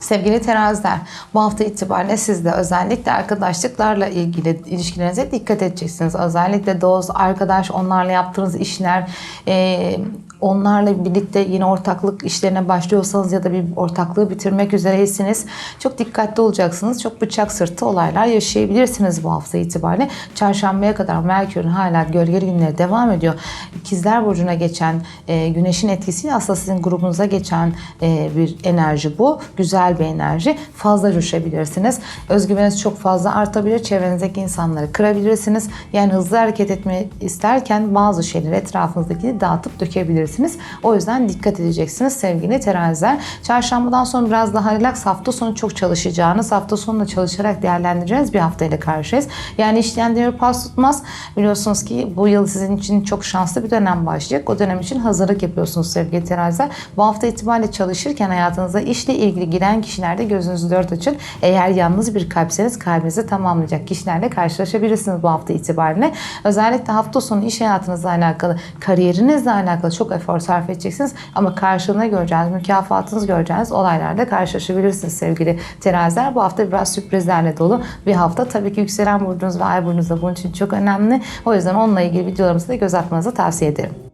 Sevgili teraziler, bu hafta itibariyle siz de özellikle arkadaşlıklarla ilgili ilişkilerinize dikkat edeceksiniz. Özellikle dost, arkadaş, onlarla yaptığınız işler, e, onlarla birlikte yine ortaklık işlerine başlıyorsanız ya da bir ortaklığı bitirmek üzereysiniz. Çok dikkatli olacaksınız. Çok bıçak sırtı olaylar yaşayabilirsiniz bu hafta itibariyle. Çarşambaya kadar Merkür'ün hala gölgeli günleri devam ediyor. İkizler Burcu'na geçen e, güneşin etkisiyle aslında sizin grubunuza geçen e, bir enerji bu. Güzel bir enerji. Fazla coşabilirsiniz. Özgüveniniz çok fazla artabilir. Çevrenizdeki insanları kırabilirsiniz. Yani hızlı hareket etmeyi isterken bazı şeyleri etrafınızdakini dağıtıp dökebilirsiniz. O yüzden dikkat edeceksiniz sevgili teraziler. Çarşambadan sonra biraz daha relax hafta sonu çok çalışacağınız, hafta sonunda çalışarak değerlendireceğiniz bir haftayla karşıyayız. Yani işleyen demir pas tutmaz. Biliyorsunuz ki bu yıl sizin için çok şanslı bir dönem başlayacak. O dönem için hazırlık yapıyorsunuz sevgili teraziler. Bu hafta itibariyle çalışırken hayatınıza işle ilgili giren kişilerde gözünüzü dört açın. Eğer yalnız bir kalpseniz kalbinizi tamamlayacak kişilerle karşılaşabilirsiniz bu hafta itibariyle. Özellikle hafta sonu iş hayatınızla alakalı, kariyerinizle alakalı çok efor sarf edeceksiniz. Ama karşılığını göreceğiniz, mükafatınızı göreceğiniz olaylarla karşılaşabilirsiniz sevgili teraziler. Bu hafta biraz sürprizlerle dolu bir hafta. Tabii ki yükselen burcunuz ve ay burcunuz da bunun için çok önemli. O yüzden onunla ilgili videolarımızı da göz atmanızı tavsiye ederim.